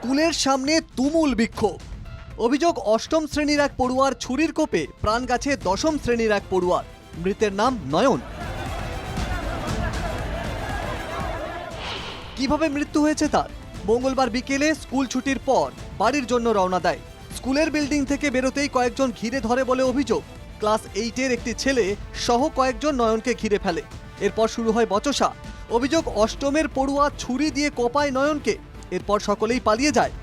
স্কুলের সামনে তুমুল বিক্ষোভ। অভিযোগ অষ্টম শ্রেণির এক পড়ুয়ার ছুরির কোপে প্রাণ গেছে দশম শ্রেণির এক পড়ুয়ার। মৃতের নাম নয়ন। কীভাবে মৃত্যু হয়েছে তার? মঙ্গলবার বিকেলে স্কুল ছুটির পর বাড়ির জন্য রওনা দেয়। স্কুলের বিল্ডিং থেকে বেরোতেই কয়েকজন ঘিরে ধরে বলে অভিযোগ, ক্লাস এইটের একটি ছেলে সহ কয়েকজন নয়নকে ঘিরে ফেলে। এরপর শুরু হয় বচসা। অভিযোগ অষ্টমের পড়ুয়া ছুরি দিয়ে কোপায় নয়নকে। এরপর সকলেই পালিয়ে যায়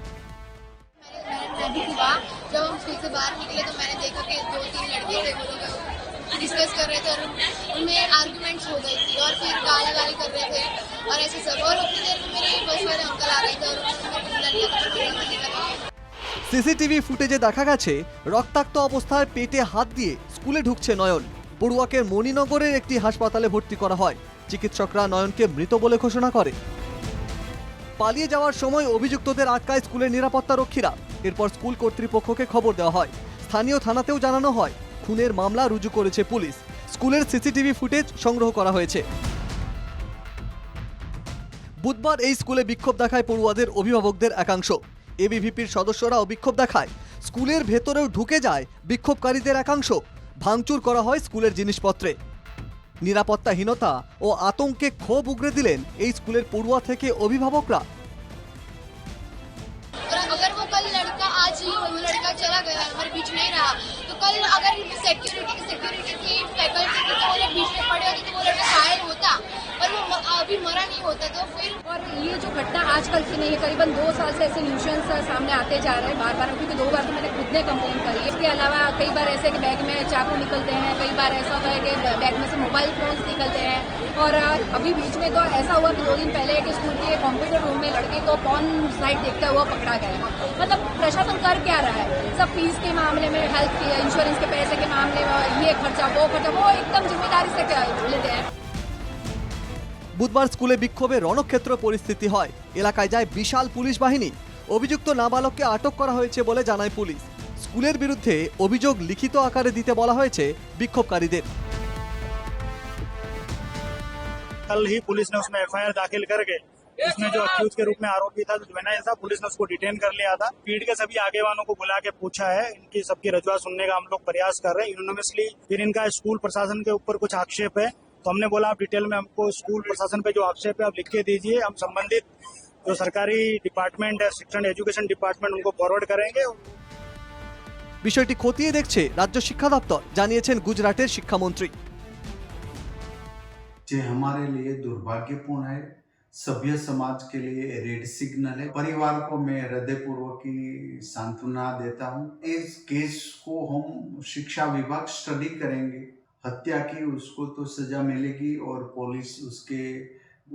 मैं भी हुआ जब हम स्कूल से बाहर निकले तो मैंने देखा कि दो तीन लड़के थे वो लोग डिस्कस कर रहे थे और उनमें आर्गुमेंट्स हो गई थी और फिर गाली गाली कर रहे थे और ऐसे सब और उतनी देर में मेरे बस वाले अंकल आ गए थे और उन्होंने मेरी लड़कियों को पकड़ा मैंने कहा সিসিটিভি ফুটেজে দেখা গেছে রক্তাক্ত অবস্থায় পেটে হাত দিয়ে স্কুলে ঢুকছে নয়ন পড়ুয়াকে মণিনগরের একটি হাসপাতালে ভর্তি করা হয় চিকিৎসকরা নয়নকে মৃত বলে ঘোষণা করে পালিয়ে যাওয়ার সময় অভিযুক্তদের আটকায় স্কুলের নিরাপত্তা রক্ষীরা এরপর স্কুল কর্তৃপক্ষকে খবর দেওয়া হয়। স্থানীয় থানাতেও জানানো হয়, খুনের মামলা রুজু করেছে পুলিশ। স্কুলের সিসিটিভি ফুটেজ সংগ্রহ করা হয়েছে। বুধবার এই স্কুলে বিক্ষোভ দেখায় পড়ুয়াদের অভিভাবকদের একাংশ। এবিভিপির সদস্যরাও বিক্ষোভ দেখায়। স্কুলের ভেতরেও ঢুকে যায় বিক্ষোভকারীদের একাংশ। ভাঙচুর করা হয় স্কুলের জিনিসপত্রে। নিরাপত্তাহীনতা ও আতঙ্কে ক্ষোভ উগরে দিলেন এই স্কুলের পড়ুয়া থেকে অভিভাবকরা। अभी मरा नहीं होता तो फिर और ये जो घटना आजकल की नहीं है करीबन दो साल से ऐसे न्यूशंस सामने आते जा रहे हैं बार बार क्योंकि दो बार तो मैंने खुद ने कंप्लेन करी है। इसके अलावा कई बार ऐसे कि बैग में चाकू निकलते हैं, कई बार ऐसा होता है कि बैग में से मोबाइल फोन्स निकलते हैं। और अभी बीच में तो ऐसा हुआ कि दो दिन पहले कि स्कूल के कंप्यूटर रूम में लड़के को पॉन साइट देखता हुआ पकड़ा गया मतलब प्रशासन कर क्या रहा है? सब फ़ीस के मामले में हेल्थ के इंश्योरेंस के पैसे के मामले में, ये खर्चा, वो खर्चा, वो एकदम ज़िम्मेदारी से लेते हैं? বুধবার স্কুলে বিক্ষোভে রণক্ষেত্র পরিস্থিতি হয় এলাকায় যায় বিশাল পুলিশ বাহিনী অভিযুক্ত নাবালককে আটক করা হয়েছে বলে জানায় পুলিশ স্কুলের বিরুদ্ধে অভিযোগ লিখিত আকারে দিতে বলা হয়েছে বিক্ষোভকারীদের कल ही पुलिस ने उसमें एफआईआर दाखिल करके उसमें जो अक्यूज के रूप में आरोपी था जो जुवेनाइल था पुलिस ने उसको डिटेन कर लिया था पीट के सभी आगेवानों को बुला के पूछा है इनकी सबकी रजुआ सुनने का हम लोग प्रयास कर रहे हैं यूनिवर्सली फिर इनका स्कूल प्रशासन के ऊपर कुछ आक्षेप है तो हमने बोला आप डिटेल में हमको स्कूल प्रशासन पे जो आक्षेप है आप लिख के दीजिए हम संबंधित जो सरकारी डिपार्टमेंट है शिक्षण एजुकेशन डिपार्टमेंट उनको फॉरवर्ड करेंगे বিষয়টি খতিয়ে দেখছে রাজ্য শিক্ষা দপ্তর জানিয়েছেন গুজরাটের শিক্ষামন্ত্রী ये हमारे लिए दुर्भाग्यपूर्ण है सभ्य समाज के लिए रेड सिग्नल है परिवार को मैं हृदयपूर्वक की सांत्वना देता हूँ इस केस को हम शिक्षा विभाग स्टडी करेंगे हत्या की उसको तो सजा मिलेगी और पुलिस उसके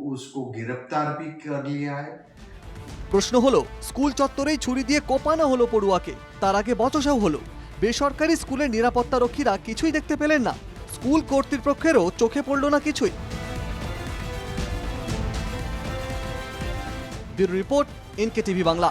उसको गिरफ्तार भी कर लिया है প্রশ্ন হলো স্কুল চত্বরেই ছুরি দিয়ে কোপানো হলো পড়ুয়াকে তার আগে বচসাও হলো বেসরকারি স্কুলের নিরাপত্তা রক্ষীরা কিছুই দেখতে পেলেন না স্কুল কর্তৃপক্ষেরও চোখে পড়ল না কিছুই bureau report NK TV Bangla